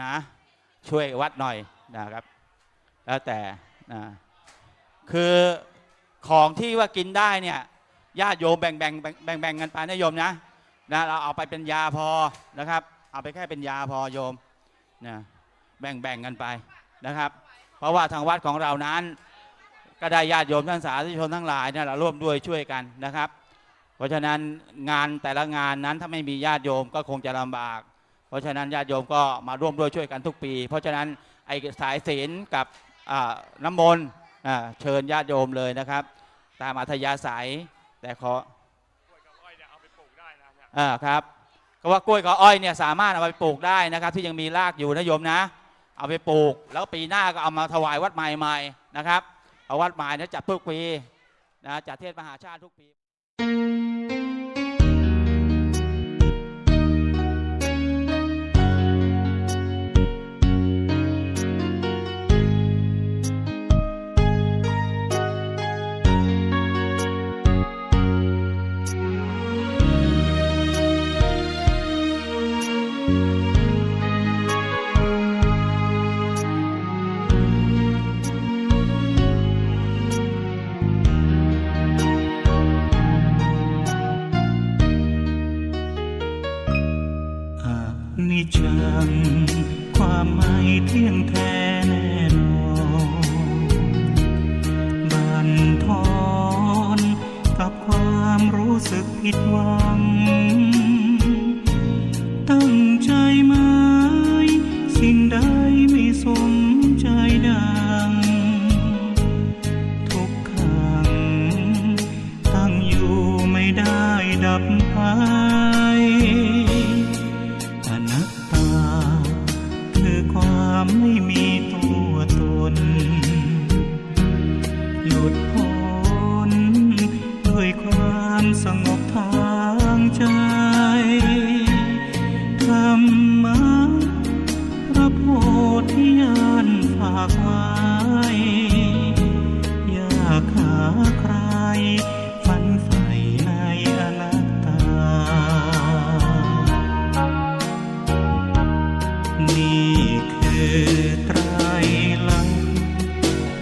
นะ ช่วยวัดหน่อยนะครับ แล้วแต่นะคือของที่ว่ากินได้เนี่ยญาติโยมแบ่งแบ่งแบ่งแบ่งแบ่งกันไปนะโยมนะนะเราเอาไปเป็นยาพอนะครับ เอาไปแค่เป็นยาพอโยมนะแบ่งแบ่งกันไปนะครับ เพราะว่าทางวัดของเรานั้น ก็ได้ญาติโยมท่านสาธุชนทั้งหลายเนี่ยเราร่วมด้วยช่วยกันนะครับ เพราะฉะนั้นงานแต่ละงานนั้นถ้าไม่มีญาติโยมก็คงจะลำบาก เพราะฉะนั้นญาติโยมก็มาร่วมด้วยช่วยกันทุกปี เพราะฉะนั้นไอ้สายศีลกับอ่าน้ำมนต์อ่าเชิญญาติโยมเลยนะครับ ตามอัธยาศัยแต่ขออ่าครับก็ว่ากล้วยกับอ้อยเนี่ยสามารถเอาไปปลูกได้นะครับ ที่ยังมีรากอยู่นะโยมนะ เอาไปปลูก แล้วปีหน้าก็เอามาถวายวัดใหม่ๆนะครับเอาวัดใหม่เนี่ยจัดทุกปีนะจัดเทศมหาชาติทุกปี เที่ยงแท้แน่นอนบันทอนกับความรู้สึกผิดหวัง ตั้งใจไหมสิ่งใดไม่สมใจดัง ทุกขังตั้งอยู่ไม่ได้ดับไป มะพระโพธิญาณฝากไว้อยากหาใคร ฝันใฝ่ในอนัตตา นี่คือไตรลักษณ์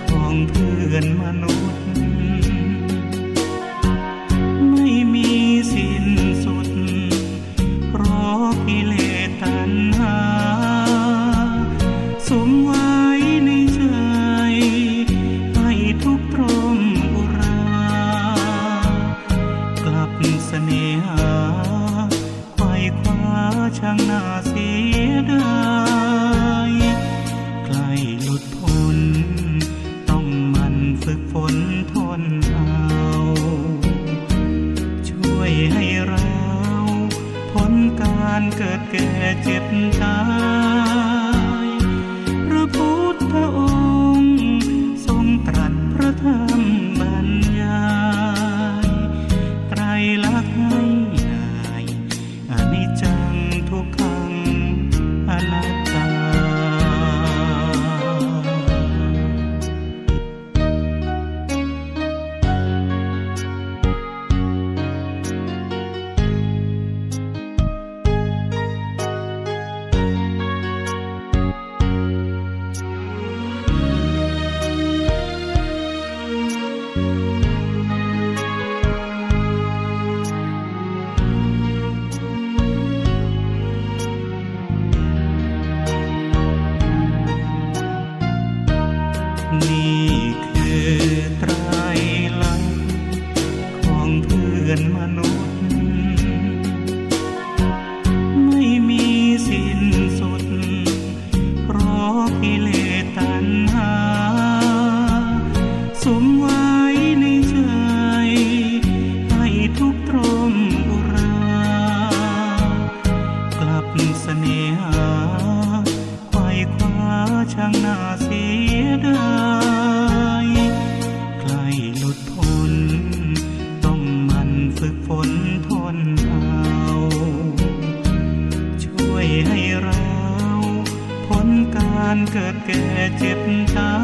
ของเพื่อนมนุษย์ น่หาไขว่คว้าช่างน่าเสียดายใกล้หลุดพ้น ต้องมันฝึกฝนทนเอาช่วยให้เราพ้นการเกิดแก่เจ็บตาย เสน่หาไขว่คว้าช่างน่าเสียดายใกล้หลุดพ้น ต้องมันฝึกฝนทนเอาช่วยให้เรา พ้นการเกิดแก่เจ็บตาย